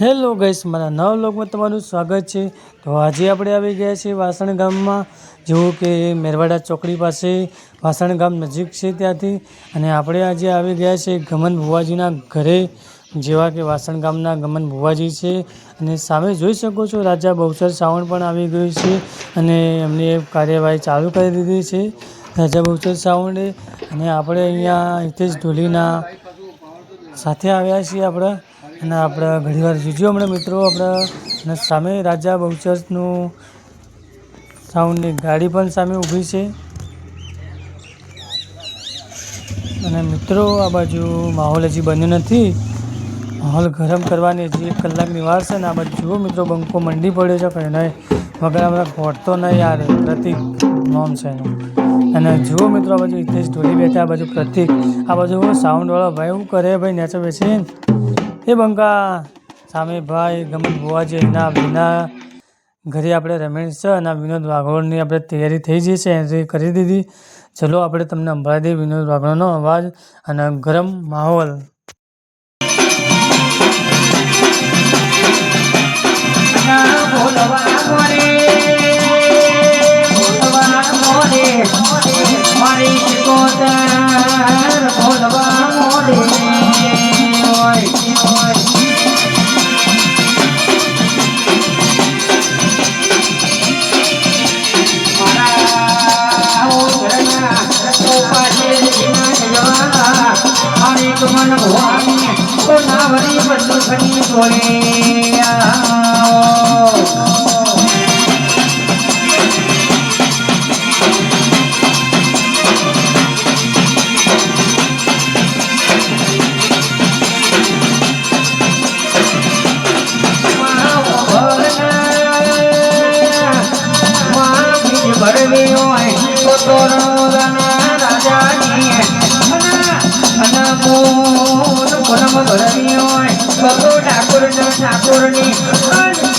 Hello ગઈસ, મારા નવ લોકમાં તમારું સ્વાગત છે. તો આજે આપણે આવી ગયા છીએ વાસણ ગામમાં. જેવું કે મેરવાડા ચોકડી પાસે વાસણ ગામ નજીક છે ત્યાંથી. અને આપણે આજે આવી ગયા છીએ ગમન ભુવાજીના ઘરે, જેવા કે વાસણ ગામના ગમન ભુવાજી છે. અને સામે જોઈ શકો છો રાજા બહુસર સાવણ પણ આવી ગયું છે અને એમની કાર્યવાહી ચાલુ કરી દીધી છે રાજા બહુસર સાવણે. અને આપણે અહીંયા હિતેશ ઢોલીના સાથે આવ્યા છીએ આપણે. અને આપણે ઘણીવાર જોજો હમણાં મિત્રો, આપણે સામે રાજા બહુચર્ચનું સાઉન્ડની ગાડી પણ સામે ઊભી છે. અને મિત્રો, આ બાજુ માહોલ હજી બન્યો નથી. માહોલ ગરમ કરવાની હજી એક કલાકની વાર છે ને આ બાજુ જુઓ મિત્રો, બંકો મંડી પડ્યો છે કંઈ નહીં વગર હમણાં ખોટતો નહીં યાર, પ્રતિક નોમ છે એનું. અને જુઓ મિત્રો, આ બાજુ હિતેશ ઢોલી બેઠા, આ બાજુ પ્રતિક, આ બાજુ સાઉન્ડવાળો ભાઈ શું કરે ભાઈ નેચર બેસી એ બંકા સામે ભાઈ, ગમન બુવાજી એના વિના ઘરે આપણે રમેશ અને વિનોદ વાઘોળની આપણે તૈયારી થઈ જઈ છે, એન્ટ્રી કરી દીધી. ચલો આપણે તમને સંભળાવી વિનોદ વાઘોળનો અવાજ અને ગરમ માહોલ. મારી મન ભવાની તો નાવરી બધું ખની બોલે આવો. ભરવી હોય તો મોન પરમ ભરવી હોય તો ઠાકોર ઠાકોરની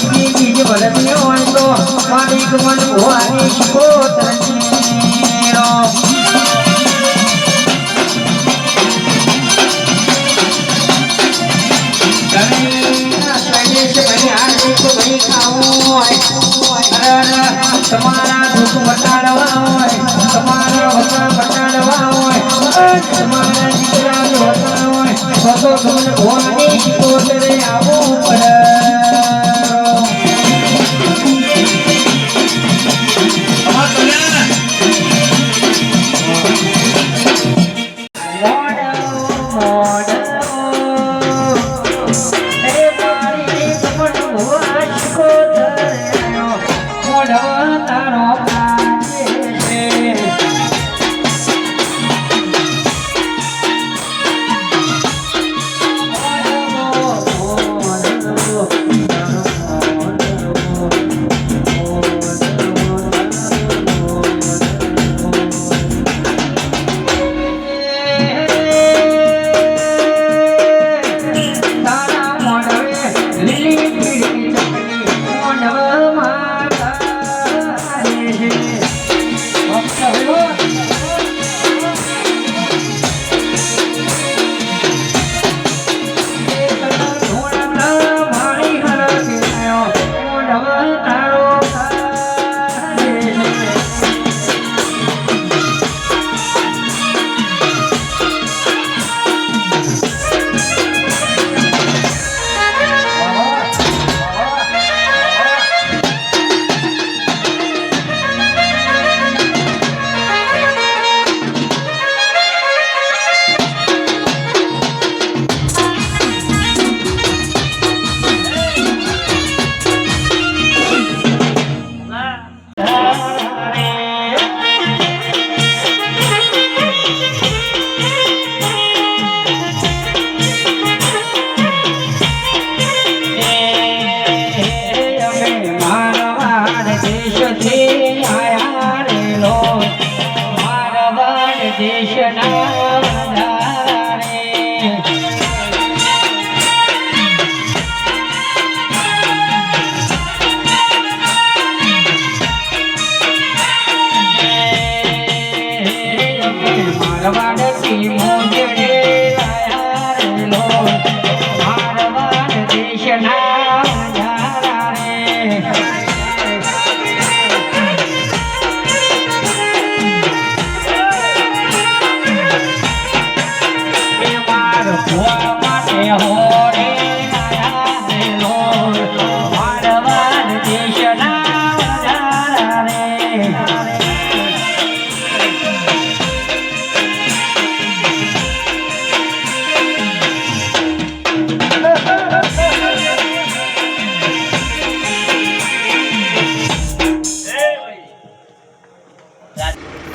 બીજી ભરવી હોય તો માલિક તમારા દુઃખ મટાડવા હોય, તમારા વસણ મટાડવા હોય તમારા દીકરા તમને ભવાની શિકોતરે આવવું પડે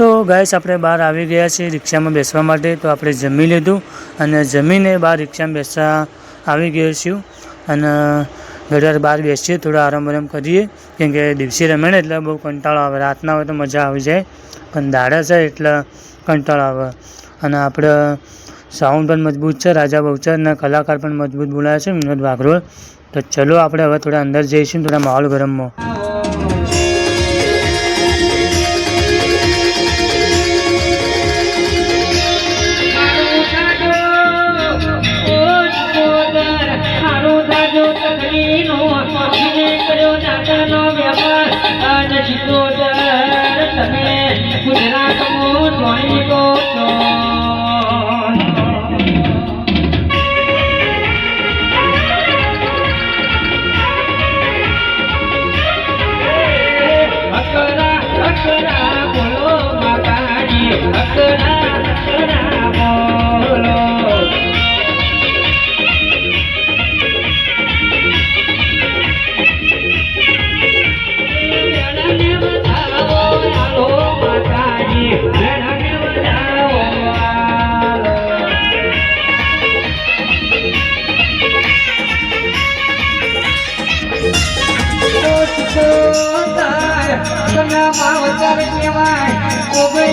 ગાઈસ આપણે બહાર આવી ગયા છીએ રિક્ષામાં બેસવા માટે. તો આપણે જમી લીધું અને જમીને બહાર રિક્ષામાં બેસવા આવી ગયો છું. અને ઘડીવાર બહાર બેસીએ થોડો આરામ આરામ કરીએ. કેમ કે દિવસે રમે એટલે બહુ કંટાળો આવે. રાતના હોય તો મજા આવી જાય. પણ દાડા છે એટલે કંટાળો આવે. અને આપણે સાઉન્ડ પણ મજબૂત છે, રાજા બહુચર અને કલાકાર પણ મજબૂત બોલાયા છે વિનોદ વાઘરોળ તો ચલો આપણે હવે થોડા અંદર જઈશું, થોડા માહોલ ગરમમાં.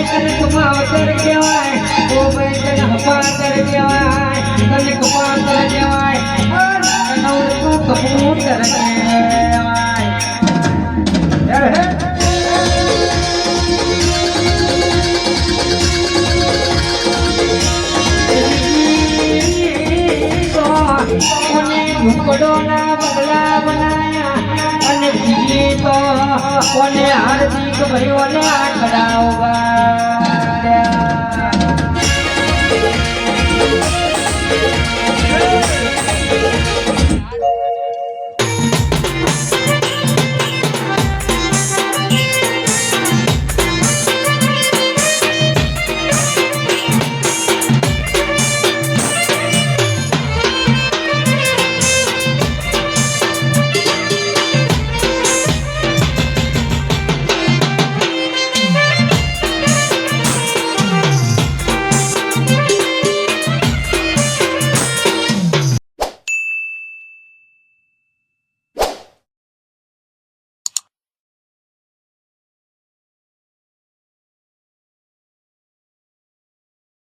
ઓગઈ તને માવતર કહેવાય ઓગઈ તને હપાતર કહેવાય તને કપાતર કહેવાય નવરતું કપૂતર કહેવાય હે બગલા બનાયા અને બીજી તો કોને હાર્દિક ભાઈઓને ઊભા